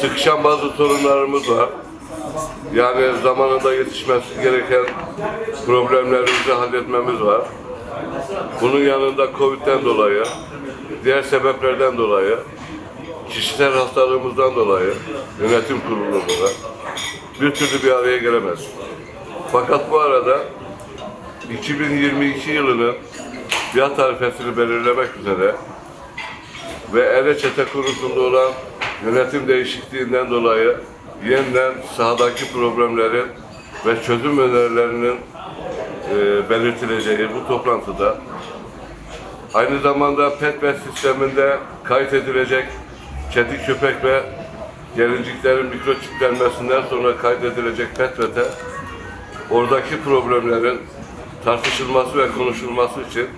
Sıkışan bazı sorunlarımız var. Yani zamanında yetişmesi gereken problemlerimizi halletmemiz var. Bunun yanında Covid'den dolayı, diğer sebeplerden dolayı, kişisel hastalığımızdan dolayı yönetim kurulumuna bir türlü bir araya gelemez. Fakat bu arada 2022 yılının fiyat tarifesini belirlemek üzere ve ele çete kurulunda olan yönetim değişikliğinden dolayı yeniden sahadaki problemlerin ve çözüm önerilerinin e, belirtileceği bu toplantıda aynı zamanda PETMES sisteminde kayıt edilecek kedi, köpek ve gelinciklerin mikroçiplenmesinden sonra kaydedilecek PETMET'e oradaki problemlerin tartışılması ve konuşulması için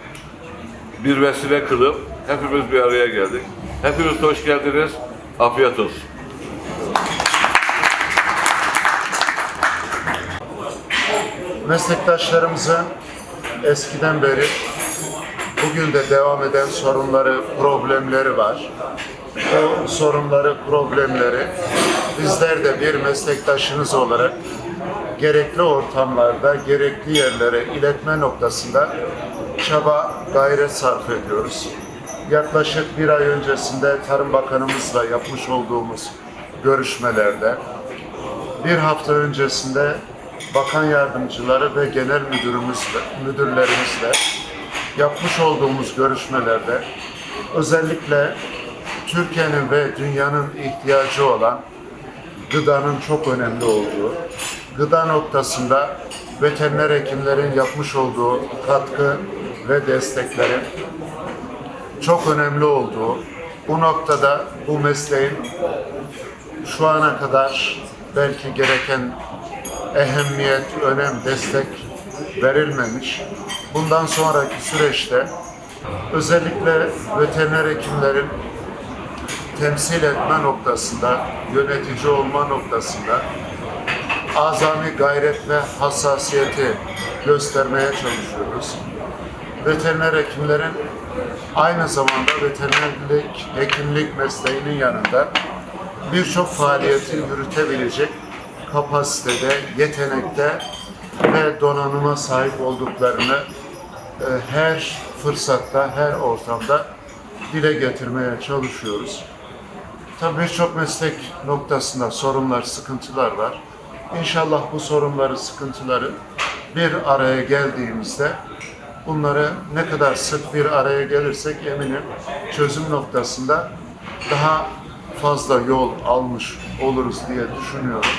bir vesile kılıp hepimiz bir araya geldik. Hepiniz hoş geldiniz. Afiyet olsun. meslektaşlarımızın eskiden beri bugün de devam eden sorunları, problemleri var. O sorunları, problemleri bizler de bir meslektaşınız olarak gerekli ortamlarda, gerekli yerlere iletme noktasında çaba, gayret sarf ediyoruz. Yaklaşık bir ay öncesinde Tarım Bakanımızla yapmış olduğumuz görüşmelerde bir hafta öncesinde bakan yardımcıları ve genel müdürümüzle, müdürlerimizle yapmış olduğumuz görüşmelerde özellikle Türkiye'nin ve dünyanın ihtiyacı olan gıdanın çok önemli olduğu, gıda noktasında veteriner hekimlerin yapmış olduğu katkı ve desteklerin çok önemli olduğu, bu noktada bu mesleğin şu ana kadar belki gereken ehemmiyet, önem, destek verilmemiş. Bundan sonraki süreçte özellikle veteriner hekimlerin temsil etme noktasında, yönetici olma noktasında azami gayret ve hassasiyeti göstermeye çalışıyoruz. Veteriner hekimlerin aynı zamanda veterinerlik, hekimlik mesleğinin yanında birçok faaliyeti yürütebilecek kapasitede, yetenekte ve donanıma sahip olduklarını e, her fırsatta, her ortamda dile getirmeye çalışıyoruz. Tabii birçok meslek noktasında sorunlar, sıkıntılar var. İnşallah bu sorunları, sıkıntıları bir araya geldiğimizde bunları ne kadar sık bir araya gelirsek eminim çözüm noktasında daha fazla yol almış oluruz diye düşünüyorum.